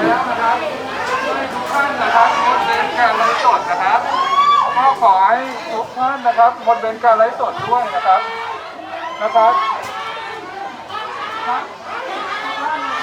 แล้วนะครับให้ทุกท่านนะครับงดเว้นการไลฟ์สดนะครับก็ขอให้ทุกท่านนะครับงดเว้นการไลฟ์สดด้วยนะครับนะครับครับทุกท่านนะ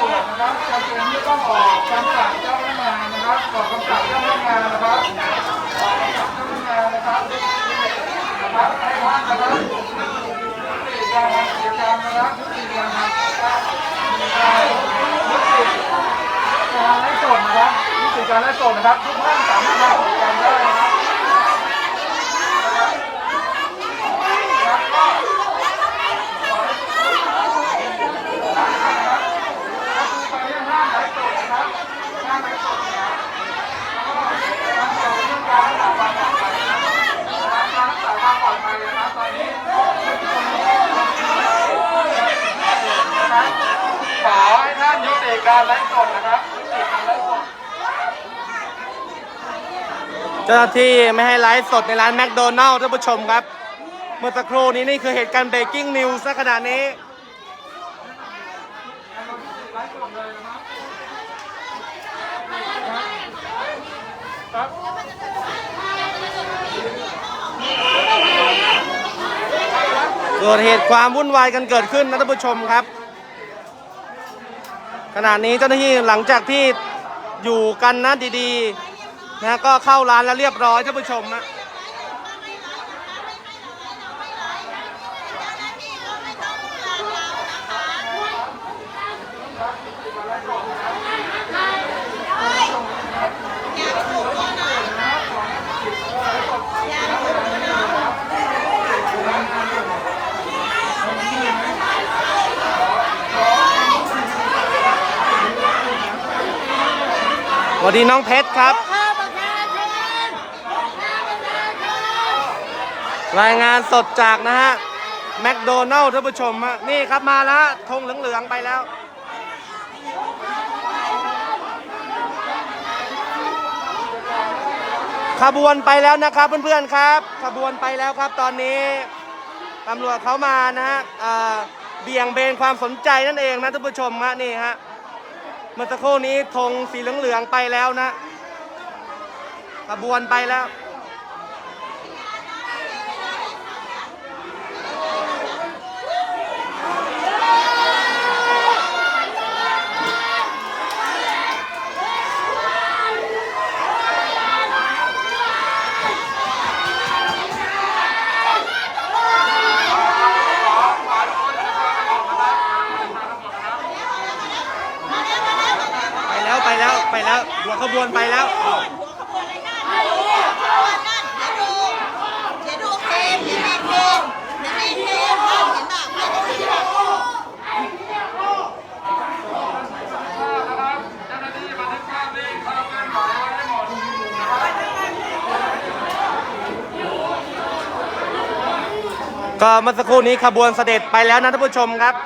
ครับ นะครับจำเป็นที่ต้องออกคำสั่งเจ้าพนักงานนะครับออกคำสั่งเจ้าพนักงานนะครับออกคำสั่งเจ้าพนักงานนะครับนะครับให้ท่านนะครับยุติการทำกิจกรรมนะครับยุติการทำกิจกรรมมีการยุติการไล่สดนะครับยุติการไล่สด นะครับทุกท่านสามารถทำกิจกรรมได้นะครับนะครับก็ไปยังห้างขายส่งนะครับห้างขายส่งนะครับแล้วก็ทำเกี่ยวกับเรื่องการรักษาความปลอดภัยนะครับการรักษาความปลอดภัยนะครับตอนนี้นะครับขอให้ท่านยุติการไลฟ์สดนะครับยุติการไลฟ์สด เจ้าหน้าที่ไม่ให้ไลฟ์สดในร้านแมคโดนัลล์ท่านผู้ชมครับ เมื่อสักครู่นี้นี่คือเหตุการณ์ breaking news ณขนี้ไลฟ์สดนะครับครับเกิดเหตุความวุ่นวายกันเกิดขึ้นนะท่านผู้ชมครับ ขณะนี้เจ้าหน้าที่หลังจากที่อยู่กันนะดีๆ นะก็เข้าร้านแล้วเรียบร้อยท่านผู้ชมนะสวัสดีน้องเพชรค รายงานสดจากนะฮะแมคโดนัลล์ท่านผู้ชมฮะนี่ครับมาแล้วธงเหลืองๆไปแล้วขบวนไปแล้วนะครับเพื่อนๆครับขบวนไปแล้วครับตอนนี้ตำรวจเขามานะฮะเบี่ยงเบนความสนใจนั่นเองนะท่านผู้ชมฮะนี่ฮะเมื่อสักครู่นี้ธงสีเหลืองๆไปแล้วนะขบวนไปแล้ว ไปแล้ว หัวขบวนไปแล้ว หัวขบวนอะไปแล้วเดี๋ยวดูเดี๋ยวดูเพลงเดี๋ยวมีเพลงเดี๋ยวมีเพลงเห็นป่ะไม่ได้ยินหรอกนะครับเจ้าหน้าที่บันทึกภางภาพเคลื่อนไหวไว้ให้หมดนะครับก็เมื่อสักครู่นี้ขบวนเสด็จไปแล้วนะท่านผู้ชมครับ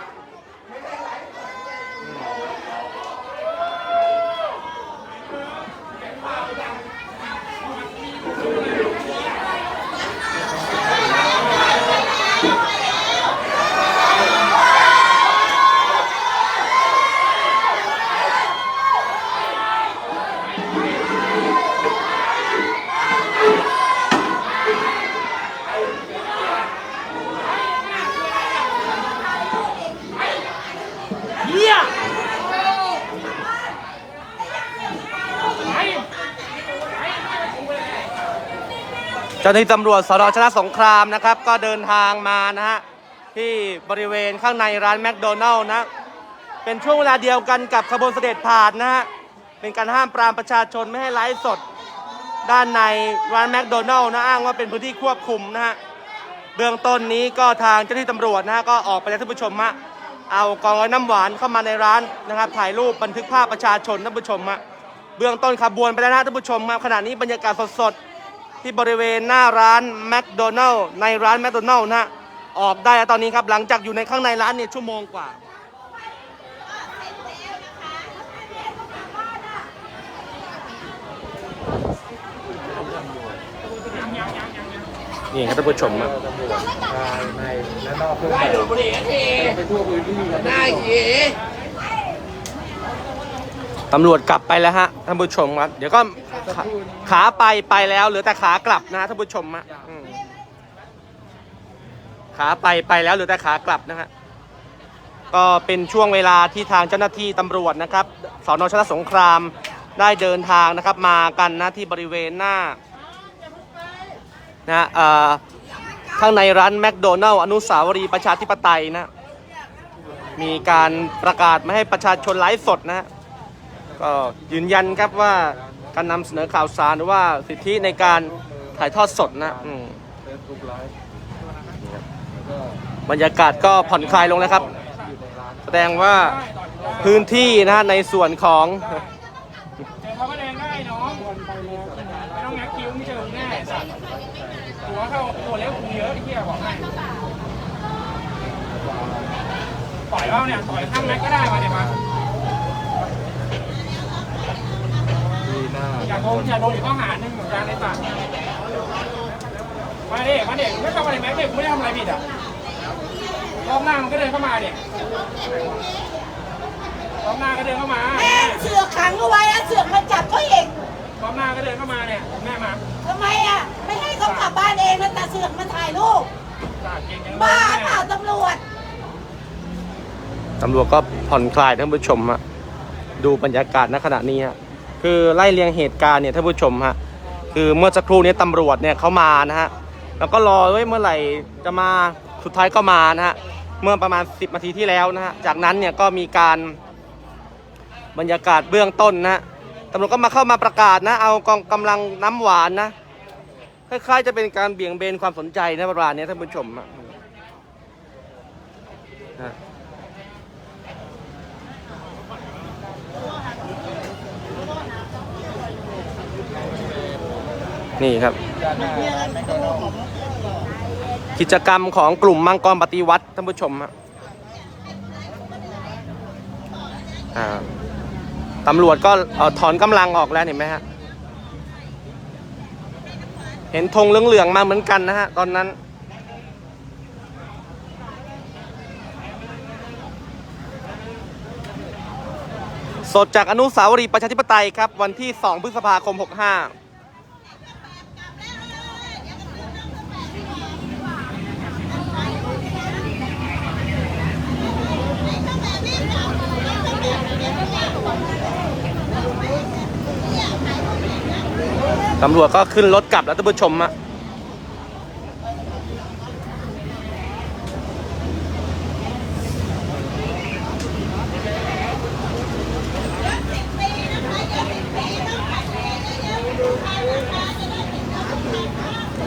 เจ้าหน้าที่ตำรวจสนชนะสงครามนะครับ ก็เดินทางมานะฮะที่บริเวณข้างในร้านแมคโดนัลล์นะเป็นช่วงเวลาเดียวกันกับขบวนเสด็จผ่านนะฮะเป็นการห้ามปรามประชาชนไม่ให้ไลฟ์สด ด้านในร้านแมคโดนัลล์นะอ้างว่าเป็นพื้นที่ควบคุมนะฮะเบื้องต้นนี้ก็ทางเจ้าหน้าที่ตำรวจนะฮะก็ออกไปแล้วท่านผู้ชมฮะเอากองร้อยน้ำหวานเข้ามาในร้านนะครับ ถ่ายรูปบันทึกภาพประชาชนท่านผู้ชมฮะเบื้องต้นขบวนไปแล้วนะท่านผู้ชมครับขณะนี้บรรยากาศสดๆ ที่บริเวณหน้าร้านแมคโดนัลล์ในร้านแมคโดนัลล์นะฮะออกได้แล้วตอนนี้ครับหลังจากอยู่ในข้างในร้านเนี่ยชั่วโมงกว่า นี่ครับท่านผู้ชมครับภายในและนอกเครื่องแบบไปทั่วพื้นที่กันได้ ตำรวจกลับไปแล้วฮะท่านผู้ชมครับเดี๋ยวก็ขาขาไปไปแล้วเหลือแต่ขากลับนะฮะท่านผู้ชมฮะอืมขาไปไปแล้วเหลือแต่ขากลับนะฮะก็เป็นช่วงเวลาที่ทางเจ้าหน้าที่ตำรวจนะครับสอนชนะสงครามได้เดินทางนะครับ มากันนะที่บริเวณหน้านะฮะเอ่อข้างในร้านแมคโดนัลล์อนุสาวรีย์ประชาธิปไตยนะ มีการประกาศไม่ให้ประชาชนไลฟ์สดนะฮะ ก็ยืนยันครับว่าการนำเสนอข่าวสารหรือว่าสิทธิในการถ่ายทอดสดนะอืมบรรยากาศก็ผ่อนคลายลงแล้วครับ แสดงว่าพื้นที่นะในส่วนของเจอเขาก็แดงได้น้องไม่ต้องงักคิ้วไม่เจอแน่หัวเข้าตัวเล็กคุงเยอะไอ้เหี้ยบอกให้ต่อยเราเนี่ยต่อยข้างแม็กก็ได้มาเดี๋ยวมา อยากโดนอยากโดนอีกข้อหาหนึ่งเหมือนกันในสัตว์มาเด็กมาเด็กไม่ทำอะไรแม็กเด็กไม่ได้ทำอะไรผิดอะรอบหน้ามันก็เดินเข้ามาเนี่ยรอบหน้าก็เดินเข้ามาแม่เสือกขังเอาไว้อะเสือกมาจับเขาเองรอบหน้าก็เดินเข้ามาเนี่ยแม่มาทำไมอะไม่ให้เขากลับบ้านเองแล้วแต่เสือกมาถ่ายรูปสัตว์เก่งจังเลยบ้าแม่เปล่าตำรวจตำรวจก็ผ่อนคลายท่านผู้ชมฮะดูบรรยากาศณขณะนี้ฮะ คือไล่เรียงเหตุการณ์เนี่ยท่านผู้ชมฮะคือเมื่อสักครู่นี้ตำรวจเนี่ยเขามานะฮะแล้วก็รอไว้เมื่อไหร่จะมาสุดท้ายก็มานะฮะเมื่อประมาณ 10นาทีที่แล้วนะฮะจากนั้นเนี่ยก็มีการบรรยากาศเบื้องต้นนะตำรวจก็มาเข้ามาประกาศนะ เอากองกำลังน้ำหวานนะคล้ายๆจะเป็นการเบี่ยงเบนความสนใจนะประมาณนี้ท่านผู้ชมฮะนะ นี่ครับ กิจกรรมของกลุ่มมังกรปฏิวัติท่านผู้ชมฮะตำรวจก็ถอนกำลังออกแล้วเห็นไหมฮะ เห็นธงเหลืองๆมาเหมือนกันนะฮะ ตอนนั้นสดจากอนุสาวรีย์ประชาธิปไตยครับ วันที่ 2 พฤษภาคม 65 ตำรวจก็ขึ้นรถกลับแล้วท่านผู้ชมอะ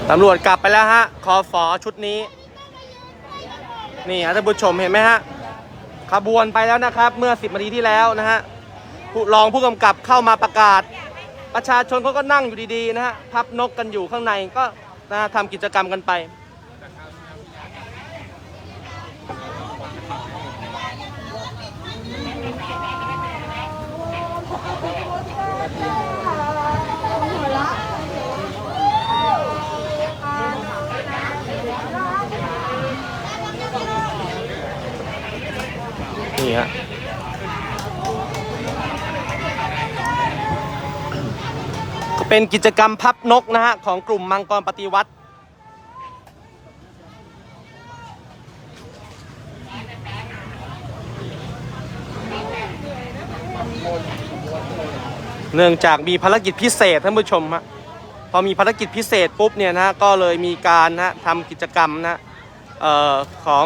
ตำรวจกลับไปแล้วฮะ คอฝอชุดนี้ นี่ฮะท่านผู้ชมเห็นไหมฮะ ขบวนไปแล้วนะครับ เมื่อ 10นาทีที่แล้วนะฮะผู้รองผู้กำกับเข้ามาประกาศ ประชาชนเขาก็นั่งอยู่ดีๆนะฮะพับนกกันอยู่ข้างในก็นะทำกิจกรรมกันไป นี่ฮะ เป็นกิจกรรมพับนกนะฮะของกลุ่มมังกรปฏิวัติ เนื่องจากมีภารกิจพิเศษท่านผู้ชมฮะพอมีภารกิจพิเศษปุ๊บเนี่ยนะก็เลยมีการนะทำกิจกรรมนะเออของ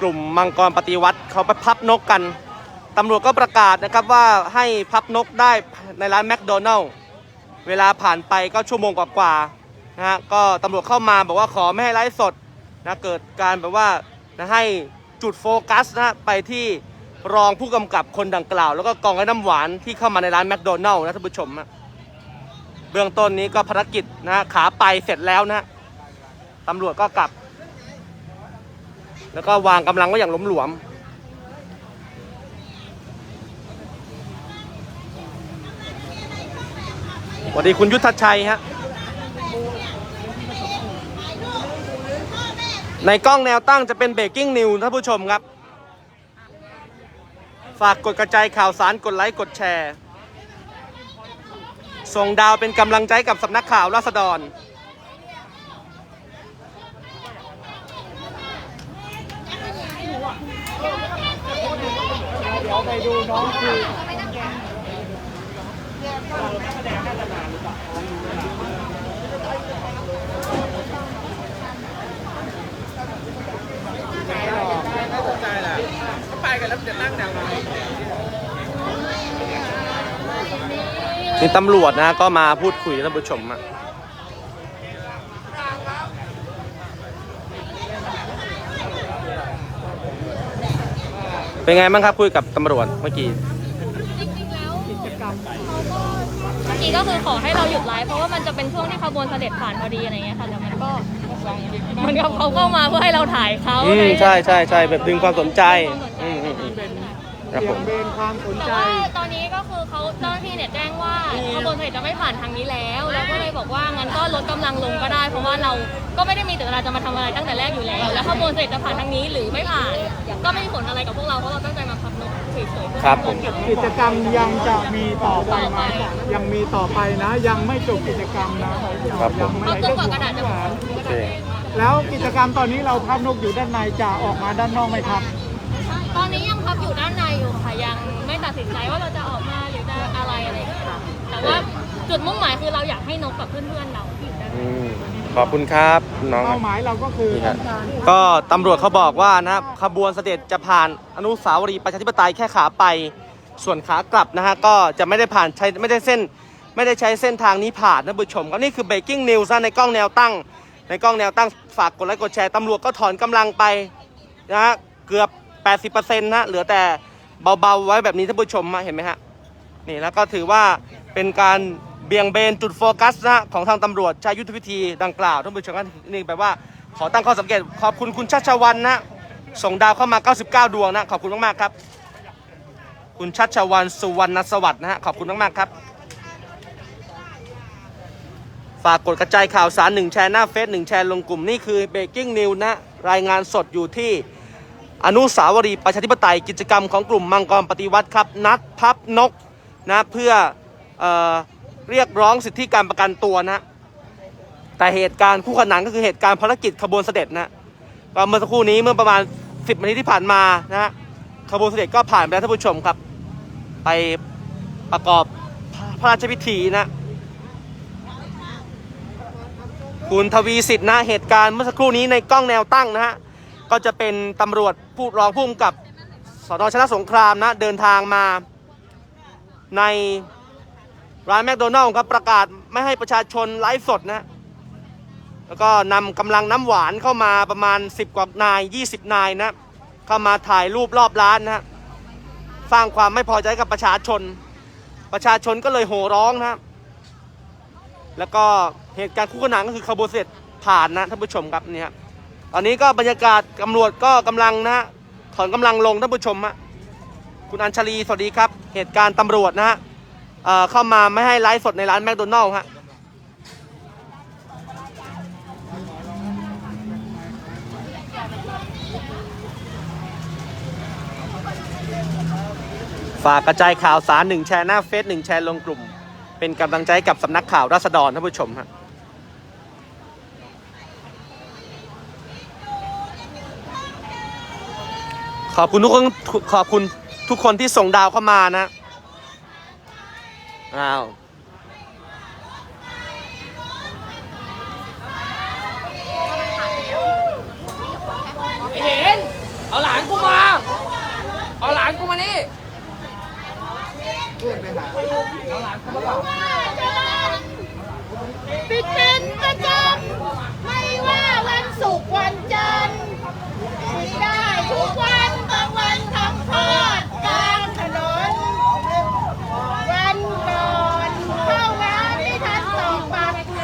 กลุ่มมังกรปฏิวัติเขาไปพับนกกันตำรวจก็ประกาศนะครับว่าให้พับนกได้ในร้านแมคโดนัลล์ เวลาผ่านไปก็ชั่วโมงกว่าๆนะฮะก็ตำรวจเข้ามาบอกว่าขอไม่ให้ไลฟ์สดนะเกิดการแบบว่านะให้จุดโฟกัสนะไปที่รองผู้กำกับคนดังกล่าว แล้วก็กองไอ้น้ำหวานที่เข้ามาในร้านแมคโดนัลล์นะท่านผู้ชมฮะเบื้องต้นนี้ก็ภารกิจนะขาไปเสร็จแล้วนะฮะตำรวจก็กลับ แล้วก็วางกำลังไว้อย่างหลวมๆ วัสดีคุณยุทธชัยฮะ ในกล้องแนวตั้งจะเป็นเบรกกิ้งนิวท่านผู้ชมครับ ฝากกดกระจายข่าวสารกดไลค์กดแชร์ ส่งดาวเป็นกำลังใจกับสำนักข่าวราษฎรเดี๋ยวไปดูน้องคือ นี่ตำรวจนะก็มาพูดคุยท่านผู้ชมอะเป็นไงบ้างครับคุยกับตำรวจเมื่อกี้ จริงๆแล้วเขาก็เมื่อกี้ก็คือขอให้เราหยุดไลฟ์เพราะว่ามันจะเป็นช่วงที่ขบวนเสด็จผ่านพอดีอะไรเงี้ยค่ะแต่มันก็มันก็เขาก็มาเพื่อให้เราถ่ายเขาอืมอะไรเงี้ยใช่ใช่ใช่แบบดึงความสนใจ อืมอืมอืมครับเบี่ผยงมเบนความสนแต่ใจ ว่าตอนนี้ก็คือ เขาเจ้าหน้าที่เนี่ยแจ้งว่าขบวนเสด็จจะไม่ผ่านทางนี้แล้วแล้วก็เลยบอกว่างั้นก็ลดกำลังลงก็ได้ เพราะว่าเราก็ไม่ได้มีเจตนาจะมาทำอะไรตั้งแต่แรกอยู่แล้ว แล้วขบวนเสด็จจะผ่านทางนี้หรือไม่ผ่านก็ไม่มีผลอะไรกับพวกเราเพราะเราตั้งใจมาพับนกเฉยๆครับผม กิจกรรมยังจะมีต่อไปไหมยังมีต่อไปนะ ยังไม่จบกิจกรรมนะครับผม ยังไม่เขาตัวกว่ากระดาษจะหวานโอเคแล้วกิจกรรมตอนนี้เราพับนกอยู่ด้านในจะออกมาด้านนอกไหมครับ ตอนนี้ยังพับอยู่ด้านในอยู่ค่ะยังไม่ตัดสินใจว่าเราจะออกมาหรือจะ อะไรอะไรอย่างเงี้ยค่ะแต่ว่าจุดมุ่งหมายคือเราอยากให้นกกับเพื่อนๆเราที่อยู่ด้านในอืมขอบคุณครับน้องคเป้ารับหมายเราก็คือนี่ต้ฮะองการก็ตำรวจเขาบอกว่านะครับขบวนเสด็จจะผ่านอนุสาวรีย์ประชาธิปไตยแค่ขาไป ส่วนขากลับนะฮะก็จะไม่ได้ผ่านใช้ไม่ได้เส้น ไม่ได้ใช้เส้นทางนี้ผ่านนะผู้ชมก็นี่คือ breaking news นะในกล้องแนวตั้ง ในกล้องแนวตั้งฝากกดไลค์กดแชร์ตำรวจก็ถอนกำลังไปนะฮะเกือบ 80%นะเหลือแต่เบาๆไว้แบบนี้ท่านผู้ชมมาเห็นไหมฮะ นี่แล้วก็ถือว่าเป็นการเบี่ยงเบนจุดโฟกัสนะของทางตำรวจใช้ยุทธวิธีดังกล่าวท่านผู้ชมก็นี่แปลว่าขอตั้งข้อสังเกตขอบคุณคุณชัชวันนะส่งดาวเข้ามา 99 ดวงนะ ขอบคุณมากๆครับ คุณชัชวันสุวรรณสวัสดิ์นะฮะขอบคุณมากๆครับ ฝากกดกระจายข่าวสารหนึ่งแชร์หน้าเฟซหนึ่งแชร์ลงกลุ่ม นี่คือ Breaking News นะรายงานสดอยู่ที่อนุสาวรีย์ประชาธิปไตยกิจกรรมของกลุ่มมังกรปฏิวัติครับ นัดพับนก นะเพื่อเอเรียกร้องสิทธิการประกันตัวนะแต่เหตุการณ์คู่ขนานก็คือเหตุการณ์ภารกิจขบวนเสด็จนะก็เมื่อสักครู่นี้เมื่อประมาณ 10นาทีที่ผ่านมานะฮะขบวนเสด็จก็ผ่านไปแล้วท่านผู้ชมครับ ไปประกอบพระราชพิธีนะคุณทวีสิทธิ์นะเหตุการณ์เมื่อสักครู่นี้ในกล้องแนวตั้งนะฮะก็จะเป็นตำรวจผู้รองผู้กำกับสนชนะสงครามนะเดินทางมา ในร้านแมคโดนัลล์ครับประกาศไม่ให้ประชาชนไลฟ์สดนะ แล้วก็นำกำลังน้ำหวานเข้ามาประมาณ 10 กว่านาย 20 นายนะ เข้ามาถ่ายรูปรอบร้านนะสร้างความไม่พอใจกับประชาชน ประชาชนก็เลยโห่ร้องนะแล้วก็เหตุการณ์คู่ขนานก็คือขบวนเสด็จผ่านนะท่านผู้ชมครับนี่ฮะตอนนี้ก็บรรยากาศตำรวจก็กำลังนะฮะถอนกำลังลงท่านผู้ชมฮะ คุณอัญชลีสวัสดีครับ เหตุการณ์ตำรวจนะฮะเข้ามาไม่ให้ไลฟ์สดในร้านแมคโดนัลล์ฮะฝากกระจายข่าวสารหนึ่งแชร์หน้าเฟซหนึ่งแชร์ลงกลุ่ม เป็นกำลังใจกับสำนักข่าวราษฎรท่านผู้ชมฮะขอบคุณทุกคนขอบคุณ ทุกคนที่ส่งดาวเข้ามานะอ้าวไอ้เห็น เอาหลานกูมา เอาหลานกูมานี่ปิดเป็นประจำไม่ว่าวันศุกร์วันจันทร์มีได้ทุกวัน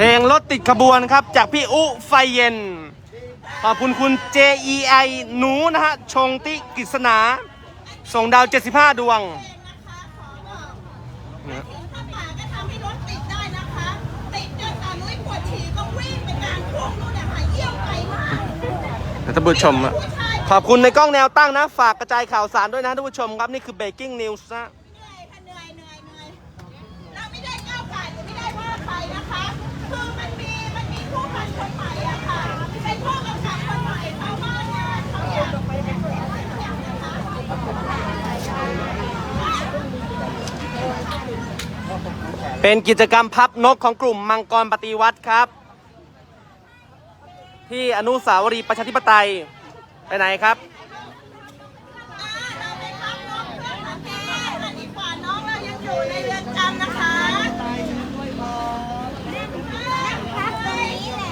เพลงรถติดขบวนครับ จากพี่อุไฟเย็น ขอบคุณคุณ JEI หนูนะฮะ ชงติกฤษณา ส่งดาว 75 ดวงถ้าป่าก็ทำให้รถติดได้นะคะติดจนตานุ้ยปวดฉี่ก็วิ่งไปกลางโค้งนู่นน่ะหายเยี่ยวไกลมากท่านผู้ชมอะขอบคุณในกล้องแนวตั้งนะ ฝากกระจายข่าวสารด้วยนะท่านผู้ชมครับ นี่คือ breaking news นะ เหนื่อยค่ะเหนื่อยเหนื่อยเหนื่อยเราไม่ได้ก้าวไก่หรือไม่ได้ว่าใครนะคะ คือมันมีมันมีผู้พันคนใหม่อะค่ะ เป็นผู้กำกับคนใหม่เขาว่างานเขาอยากไปเป็นคนอะไรสักอย่างนะคะ เป็นกิจกรรมพับนกของกลุ่มมังกรปฏิวัติครับ ที่อนุสาวรีย์ประชาธิปไตยไปไหนครับ เราไปพักน้องเพื่อนของแม่อันนี้กว่าน้องเรายังอยู่ในเรือนจำนะคะพักตรงนี้แหละ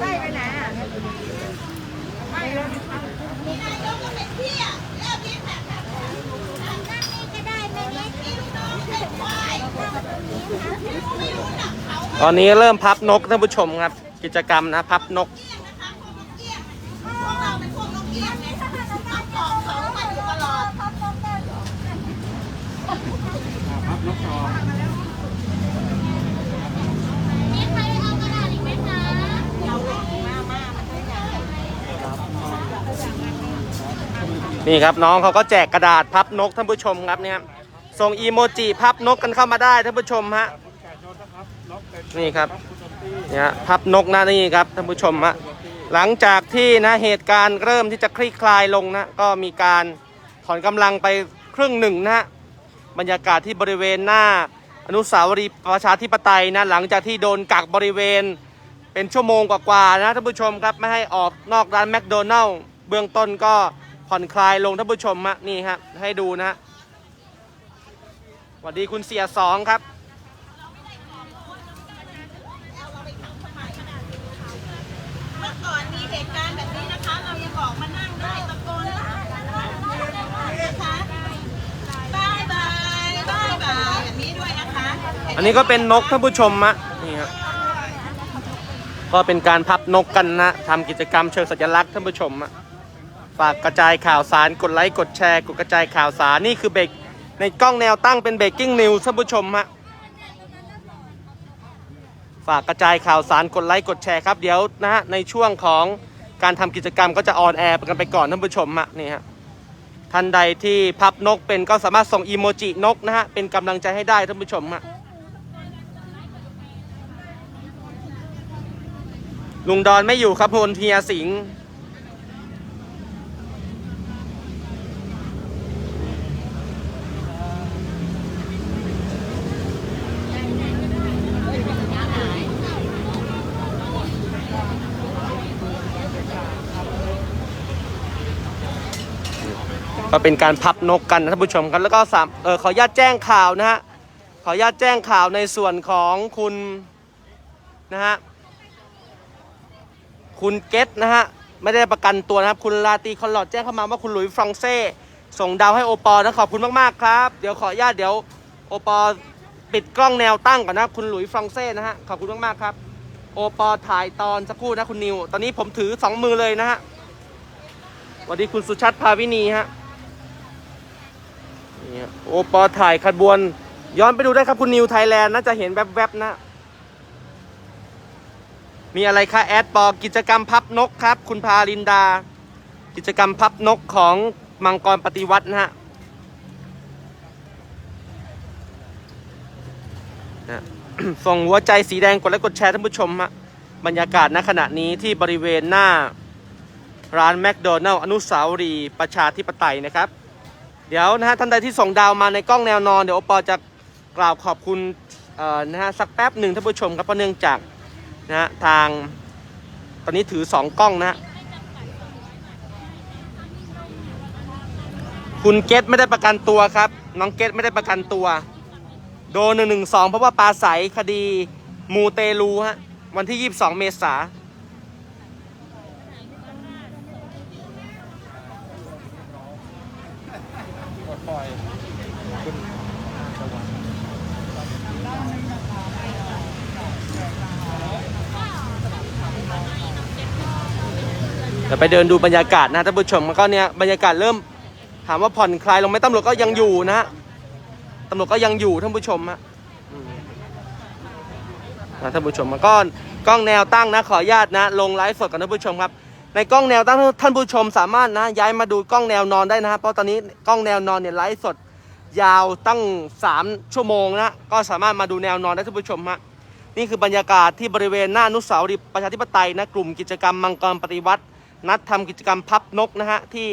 ไปไปไหนอะไม่นายกก็เป็นพี่อะแล้วพี่แบบนั่งนี่ก็ได้ไม่ได้กินน้องเป็นควายไม่รู้หนักเขา ตอนนี้เริ่มพับนกท่านผู้ชมครับ กิจกรรมนะพับนก นี่ครเอากระดาษอีกไหมคะนี่ครับน้องเขาก็แจกกระดาษพับนกท่านผู้ชมครับเนี่ยครับส่งอีโมจิพับนกกันเข้ามาได้ท่านผู้ชมฮะ นี่ครับเนี่ยพับนกนะนี่ครับท่านผู้ชมฮะหลังจากที่นะเหตุการณ์เริ่มที่จะคลี่คลายลงนะก็มีการถอนกำลังไปครึ่งหนึ่งนะฮะบรรยากาศที่บริเวณหน้าอนุสาวรีย์ประชาธิปไตยนะหลังจากที่โดนกักบริเวณเป็นชั่วโมงกว่าๆนะท่านผู้ชมครับไม่ให้ออกนอกร้านแมคโดนัลล์เบื้องต้นก็ผ่อนคลายลงท่านผู้ชมฮะนี่ฮะให้ดูนะฮะสวัสดีคุณเสียสองครับ เมื่อก่อนมีเหตุการณ์แบบนี้นะคะ เรายังออกมานั่งได้ตะโกนนะคะบายบายบายบายแบบนี้ด้วยนะคะ อันนี้ก็เป็นนกท่านผู้ชมฮะนี่ฮะก็เป็นการพับนกกันนะทำกิจกรรมเชิงสัญลักษณ์ท่านผู้ชมฮะฝากกระจายข่าวสารกดไลค์กดแชร์ กดกระจายข่าวสารนี่คือเบรกในกล้องแนวตั้งเป็นเบรกกิ้งนิวท่านผู้ชมฮะฝากกระจายข่าวสารกดไลค์กดแชร์ครับเดี๋ยวนะฮะในช่วงของการทำกิจกรรมก็จะออนแอร์กันไปก่อนท่านผู้ชมฮะนี่ฮะท่านใดที่พับนกเป็นก็สามารถส่งอีโมจินกนะฮะเป็นกำลังใจให้ได้ท่านผู้ชมฮะ ลุงดอนไม่อยู่ครับพลเฮียสิงห์ก็เป็นการพับนกกันนะท่านผู้ชมครับแล้วก็สามเออขออนุญาตแจ้งข่าวนะฮะขออนุญาตแจ้งข่าวในส่วนของคุณนะฮะ คุณเกตนะฮะ ไม่ได้ประกันตัวนะครับ คุณลาตีคอนลอดแจ้งเข้ามาว่าคุณหลุยฟรองเซ่ส่งดาวให้โอปอนะขอบคุณมากๆครับ เดี๋ยวขออนุญาตเดี๋ยวโอปอปิดกล้องแนวตั้งก่อนนะคุณหลุยฟรองเซ่นะฮะขอบคุณมากๆครับ โอปอถ่ายตอนสักครู่นะคุณนิว ตอนนี้ผมถือสองมือเลยนะฮะสวัสดีคุณสุชัดภาวินีฮะนี่ฮะโอปอถ่ายขบวน ย้อนไปดูได้ครับคุณนิวไทยแลนด์น่าจะเห็นแวบๆนะ มีอะไรคะแอดปอกกิจกรรมพับนกครับ คุณพาลินดา กิจกรรมพับนกของมังกรปฏิวัตินะฮะส่งหัวใจสีแดงกดไลค์กดแชร์ท่านผู้ชมฮะบรรยากาศณขณะนี้ที่บริเวณหน้าร้านแมคโดนัลล์อนุสาวรีย์ประชาธิปไตยนะครับ เดี๋ยวนะฮะท่านใดที่ส่งดาวมาในกล้องแนวนอน เดี๋ยวโอปอจะกล่าวขอบคุณนะฮะสักแป๊บหนึ่งท่านผู้ชมครับเพราะเนื่องจาก นะฮะทางตอนนี้ถือ2กล้องนะฮะคุณเกตไม่ได้ประกันตัวครับ น้องเกตไม่ได้ประกันตัว โดนหนึ่งหนึ่งสองเพราะว่าปลาใสคดีมูเตลูฮะวันที่22เมษา ดี๋ยวไปเดินดูบรรยากาศนะท่านผู้ชมมันก็เนี่ยบรรยากาศเริ่มถามว่าผ่อนคลายลงไหมตำรวจก็ยังอยู่นะตำรวจก็ยังอยู่ท่านผู้ชมฮะนะท่านผู้ชมมันก็กล้องแนวตั้งนะขออนุญาตนะ ลงไลฟ์สดกับท่านผู้ชมครับ ในกล้องแนวตั้งท่านผู้ชมสามารถนะ ย้ายมาดูกล้องแนวนอนได้นะเพราะตอนนี้กล้องแนวนอนเนี่ยไลฟ์สดยาวตั้ง 3 ชั่วโมงนะก็สามารถมาดูแนวนอนได้ท่านผู้ชมฮะนี่คือบรรยากาศที่บริเวณหน้านุสาวรีย์ประชาธิปไตยนะกลุ่มกิจกรรมมังกรปฏิวัติ นัดทำกิจกรรมพับนกนะฮะที่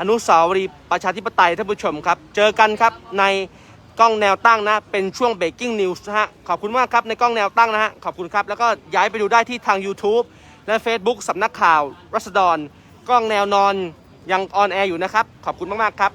อนุสาวรีย์ประชาธิปไตยท่านผู้ชมครับ เจอกันครับในกล้องแนวตั้งนะ เป็นช่วง breaking news นะฮะ ขอบคุณมากครับในกล้องแนวตั้งนะฮะ ขอบคุณครับ แล้วก็ย้ายไปดูได้ที่ทาง YouTube และ Facebook สำนักข่าว รัศดร กล้องแนวนอนยังออนแอร์อยู่นะครับ ขอบคุณมาก ๆ ครับ